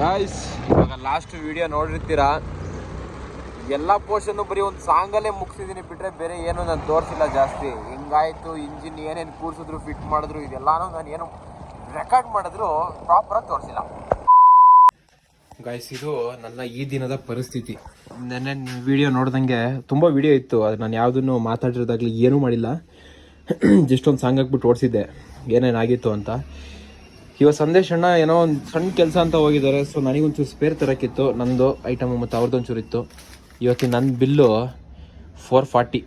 Guys ಇವಾಗ last video ನೋಡಿರ್ತೀರಾ? ಎಲ್ಲ ಪೋರ್ಷನ್ನು ಬರೀ ಒಂದು ಸಾಂಗಲ್ಲೇ ಮುಗಿಸಿದ್ದೀನಿ ಬಿಟ್ರೆ ಬೇರೆ ಏನು ನಾನು ತೋರಿಸಿಲ್ಲ ಜಾಸ್ತಿ. ಹಿಂಗಾಯ್ತು ಇಂಜಿನ್ ಏನೇನು ಕೂರಿಸಿದ್ರು ಫಿಟ್ ಮಾಡಿದ್ರು, ಇದೆಲ್ಲಾನು ನಾನು ಏನು ರೆಕಾರ್ಡ್ ಮಾಡಿದ್ರು ಪ್ರಾಪರಾಗಿ ತೋರಿಸಿಲ್ಲ. ಗಾಯ್ಸ್ ಇದು ನನ್ನ ಈ ದಿನದ ಪರಿಸ್ಥಿತಿ. ನೆನ್ನೆ ವಿಡಿಯೋ ನೋಡ್ದಂಗೆ ತುಂಬ ವಿಡಿಯೋ ಇತ್ತು. ಅದು ನಾನು ಯಾವುದನ್ನು ಮಾತಾಡಿರೋದಾಗ್ಲಿ ಏನೂ ಮಾಡಿಲ್ಲ. ಜಸ್ಟ್ ಒಂದು ಸಾಂಗ್ ಹಾಕ್ಬಿಟ್ಟು ಓಡಿಸಿದ್ದೆ. ಏನೇನಾಗಿತ್ತು ಅಂತ. ಇವಾಗ ಸಂದೇಶ್ ಅಣ್ಣ ಏನೋ ಒಂದು ಸಣ್ಣ ಕೆಲಸ ಅಂತ ಹೋಗಿದ್ದಾರೆ ಸೊ ನನಗೊಂಚೂರು ಸ್ಪೇರ್ ತರೋಕ್ಕಿತ್ತು ನಂದು ಐಟಮ್ ಮತ್ತು ಅವ್ರದ್ದೊಂಚೂರು ಇತ್ತು. ಇವತ್ತಿನ ನನ್ನ bill four forty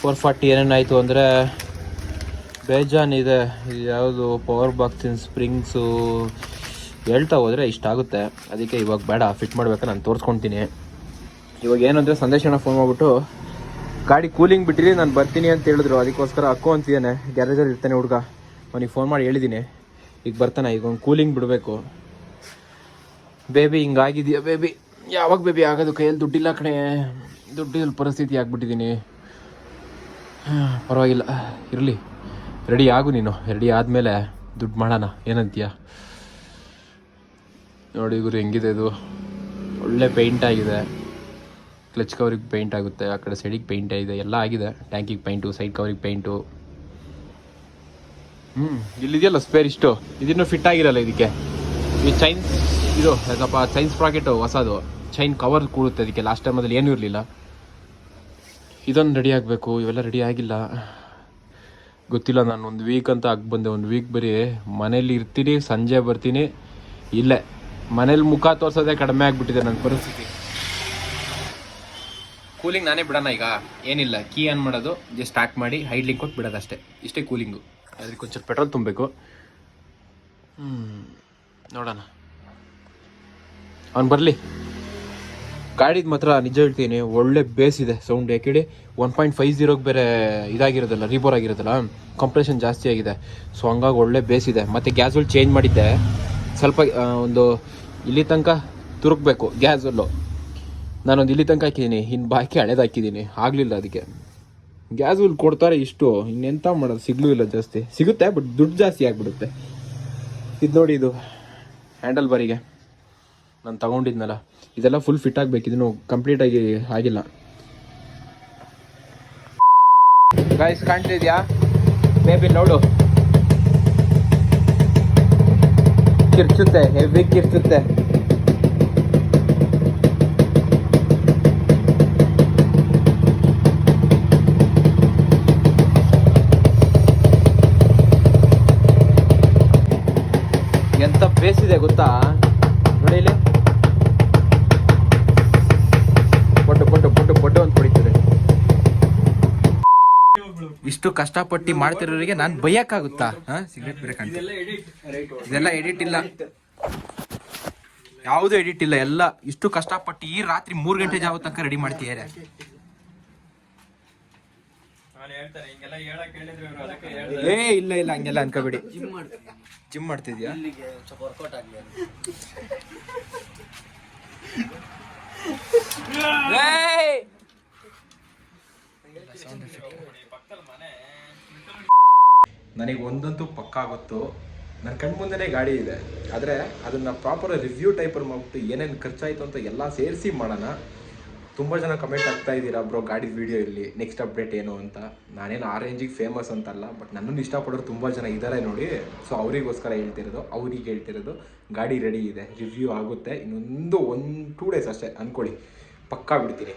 four forty ಏನೇನಾಯಿತು ಅಂದರೆ ಬೇಜಾನಿದೆ. ಇದು ಯಾವುದು ಪವರ್ ಬಾಕ್ಸಿನ ಸ್ಪ್ರಿಂಗ್ಸು ಹೇಳ್ತಾ ಹೋದರೆ ಇಷ್ಟಾಗುತ್ತೆ ಅದಕ್ಕೆ ಇವಾಗ ಬೇಡ ಫಿಟ್ ಮಾಡ್ಬೇಕು ನಾನು ತೋರಿಸ್ಕೊಳ್ತೀನಿ ಇವಾಗ ಏನಂದರೆ ಸಂದೇಶ ಅಣ್ಣ ಫೋನ್ ಮಾಡಿಬಿಟ್ಟು, ಗಾಡಿ ಕೂಲಿಂಗ್ ಬಿಟ್ಟಿರಿ ನಾನು ಬರ್ತೀನಿ ಅಂತ ಹೇಳಿದ್ರು. ಅದಕ್ಕೋಸ್ಕರ ಅಕ್ಕೋ ಅಂತಿದ್ದಾನೆ. ಗ್ಯಾರೇಜಲ್ಲಿ ಇರ್ತಾನೆ ಹುಡುಗ. ಅವನಿಗೆ ಫೋನ್ ಮಾಡಿ ಹೇಳಿದ್ದೀನಿ ಈಗ ಬರ್ತಾನೆ, ಈಗ ಒಂದು ಕೂಲಿಂಗ್ ಬಿಡಬೇಕು. ಬೇಬಿ ಹಿಂಗಾಗಿದೆಯಾ ಬೇಬಿ ಯಾವಾಗ ಬೇಬಿ ಆಗೋದು? ಕೈಯಲ್ಲಿ ದುಡ್ಡಿಲ್ಲ ಕಣೆ. ದುಡ್ಡಿಲ್ಲ ಪರಿಸ್ಥಿತಿ ಆಗಿಬಿಟ್ಟಿದ್ದೀನಿ ಪರವಾಗಿಲ್ಲ. ಇರಲಿ. ರೆಡಿ ಆಗು ನೀನು. ರೆಡಿ ಆದಮೇಲೆ ದುಡ್ಡು ಮಾಡೋಣ. ಏನಂತೀಯ? ನೋಡಿ ಇವರು ಹೆಂಗಿದೆ ಇದು. ಒಳ್ಳೆ ಪೇಂಟ್ ಆಗಿದೆ. ಕ್ಲಚ್ ಕವರಿಗೆ ಪೇಂಟ್ ಆಗುತ್ತೆ. ಆ ಕಡೆ ಸೈಡಿಗೆ ಪೇಂಟ್ ಆಗಿದೆ ಎಲ್ಲ ಆಗಿದೆ. ಟ್ಯಾಂಕಿಗೆ ಪೇಂಟು ಸೈಡ್ ಕವರಿಗೆ ಪೇಂಟು ಹ್ಞೂ ಇಲ್ಲಿದೆಯಲ್ಲ ಸ್ಪೇರ್ ಇಷ್ಟು? ಇದಿನ್ನೂ ಫಿಟ್ ಆಗಿರಲ್ಲ ಇದಕ್ಕೆ. ಈ ಚೈನ್ ಇದು ಯಾಕಪ್ಪ ಚೈನ್ಸ್ ಪ್ರಾಕೆಟು ಹೊಸದು. ಚೈನ್ ಕವರ್ ಕೂಡುತ್ತೆ ಅದಕ್ಕೆ ಲಾಸ್ಟ್ ಟೈಮ್ ಅದ್ರಲ್ಲಿ ಏನೂ ಇರಲಿಲ್ಲ. ಇದೊಂದು ರೆಡಿ ಆಗಬೇಕು, ಇವೆಲ್ಲ ರೆಡಿ ಆಗಿಲ್ಲ. ಗೊತ್ತಿಲ್ಲ, ನಾನು ಒಂದು ವೀಕ್ ಅಂತ ಆಗಿ ಬಂದೆ, ಒಂದು ವೀಕ್ ಬರೀ ಮನೇಲಿ ಇರ್ತೀನಿ, ಸಂಜೆ ಬರ್ತೀನಿ. ಇಲ್ಲೇ, ಮನೇಲಿ ಮುಖ ತೋರ್ಸೋದೇ ಕಡಿಮೆ ಆಗಿಬಿಟ್ಟಿದೆ ನನ್ನ ಪರಿಸ್ಥಿತಿ. ಕೂಲಿಂಗ್ ನಾನೇ ಬಿಡೋಣ ಈಗ? ಏನಿಲ್ಲ ಕೀ ಆನ್ ಮಾಡೋದು ಜಸ್ಟ್ ಸ್ಟಾರ್ಟ್ ಮಾಡಿ ಹೈಡ್ಲಿಂಗ್ ಕೊಟ್ಟು ಬಿಡೋದು ಅಷ್ಟೇ ಇಷ್ಟೇ ಕೂಲಿಂಗು ಅದಕ್ಕೆ ಒಂಚೂರು ಪೆಟ್ರೋಲ್ ತುಂಬಬೇಕು. ಹ್ಞೂ ನೋಡೋಣ. ಅವ್ನು ಬರಲಿ. ಗಾಡಿದ ಮಾತ್ರ ನಿಜ ಹೇಳ್ತೀನಿ ಒಳ್ಳೆ ಬೇಸ್ ಇದೆ ಸೌಂಡ್ ಯಾಕೇಳಿ ಒನ್ ಪಾಯಿಂಟ್ ಫೈವ್ ಜೀರೋಗೆ ಬೇರೆ ಇದಾಗಿರೋದಲ್ಲ ರಿಬೋರ್ ಆಗಿರೋದಲ್ಲ ಕಂಪ್ರೆಷನ್ ಜಾಸ್ತಿ ಆಗಿದೆ. ಸೊ ಹಂಗಾಗಿ ಒಳ್ಳೆ ಬೇಸ್ ಇದೆ. ಮತ್ತು ಗ್ಯಾಸಲ್ಲಿ ಚೇಂಜ್ ಮಾಡಿದ್ದೆ. ಸ್ವಲ್ಪ ಒಂದು ಇಲ್ಲಿ ತನಕ ತುರುಕ್ಬೇಕು ಗ್ಯಾಸಲ್ಲು ನಾನೊಂದು ಇಲ್ಲಿ ತನಕ ಹಾಕಿದ್ದೀನಿ ಇನ್ನು ಬಾಕಿ ಹಳೇದು ಹಾಕಿದ್ದೀನಿ ಆಗಲಿಲ್ಲ ಅದಕ್ಕೆ. ಗ್ಯಾಸ್ ಬಿಲ್ ಕೊಡ್ತಾರೆ ಇಷ್ಟು. ಇನ್ನೆಂತ ಮಾಡೋದು? ಸಿಗ್ಲೂ ಇಲ್ಲ ಜಾಸ್ತಿ. ಸಿಗುತ್ತೆ ಬಟ್ ದುಡ್ಡು ಜಾಸ್ತಿ ಆಗಿಬಿಡುತ್ತೆ. ಇದು ನೋಡಿ ಇದು ಹ್ಯಾಂಡಲ್ ಬಾರಿಗೆ. ನಾನು ತಗೊಂಡಿದ್ನಲ್ಲ. ಇದೆಲ್ಲ ಫುಲ್ ಫಿಟ್ ಆಗಬೇಕು. ಇದನ್ನು ಕಂಪ್ಲೀಟ್ ಆಗಿ ಆಗಿಲ್ಲ. ಗಾಯ್ಸ್ ಕಾಣ್ತಿದ್ಯಾ ಬೇಬಿ ನೋಡು. ಕಿರ್ಚುತ್ತೆ ಹೆವಿ ಕಿರ್ಚುತ್ತೆ. ಎಂತ ಇದೆ ಗೊತ್ತಾ? ನೋಡಿ ಇಲ್ಲಿ. ಪೊಟ್ಟು ಪೊಟ್ಟು ಪೊಟ್ಟು ಪೊಟ್ಟು ಅಂತ ಪಡಿತದೆ ಇಷ್ಟು ಕಷ್ಟಪಟ್ಟು ಮಾಡ್ತಿರೋರಿಗೆ ನಾನು ಬೈಯಕ್ಕಾಗುತ್ತಾ? ಸಿಗರೇಟ್ ಬೇರೆ ಇದೆಲ್ಲ ಎಡಿಟ್ ಇಲ್ಲ. ಯಾವುದು ಎಡಿಟ್ ಇಲ್ಲ ಎಲ್ಲ. ಇಷ್ಟು ಕಷ್ಟಪಟ್ಟು ಈ ರಾತ್ರಿ ಮೂರು ಗಂಟೆ ಜಾವ ತನಕ ರೆಡಿ ಮಾಡ್ತಿದ್ದಾರೆ. ಏ ಇಲ್ಲ ಇಲ್ಲ ಹಂಗೆಲ್ಲ ಅನ್ಕೋಬೇಡಿ. ಜಿಮ್ ಮಾಡ್ತಿದ್ಯಾ! ನನಗೆ ಒಂದಂತೂ ಪಕ್ಕಾ ಗೊತ್ತು ನನ್ನ ಕಣ್ ಮುಂದೆನೇ ಗಾಡಿ ಇದೆ. ಆದರೆ ಅದನ್ನು ಪ್ರಾಪರ್ ರಿವ್ಯೂ ಟೈಪಲ್ಲಿ ಮಾಡ್ಬಿಟ್ಟು ಏನೇನು ಖರ್ಚಾಯಿತು ಅಂತ ಎಲ್ಲ ಸೇರಿಸಿ ಮಾಡೋಣ. ತುಂಬ ಜನ ಕಮೆಂಟ್ ಆಗ್ತಾ ಇದ್ದೀರಾ, ಬ್ರೋ ಗಾಡಿ ವಿಡಿಯೋ ಇಲ್ಲಿ ನೆಕ್ಸ್ಟ್ ಅಪ್ಡೇಟ್ ಏನು ಅಂತ. ನಾನೇನು ಆ ರೇಂಜಿಗೆ ಫೇಮಸ್ ಅಂತಲ್ಲ ಬಟ್ ನನ್ನನ್ನು ಇಷ್ಟಪಡೋರು ತುಂಬ ಜನ ಇದ್ದಾರೆ ನೋಡಿ. ಸೊ ಅವರಿಗೋಸ್ಕರ ಹೇಳ್ತಿರೋದು, ಅವ್ರಿಗೆ ಹೇಳ್ತಿರೋದು, ಗಾಡಿ ರೆಡಿ ಇದೆ ರಿವ್ಯೂ ಆಗುತ್ತೆ, ಇನ್ನೊಂದು ಒಂದು ಟೂ ಡೇಸ್ ಅಷ್ಟೇ ಅಂದ್ಕೊಳ್ಳಿ ಪಕ್ಕಾ ಬಿಡ್ತೀನಿ.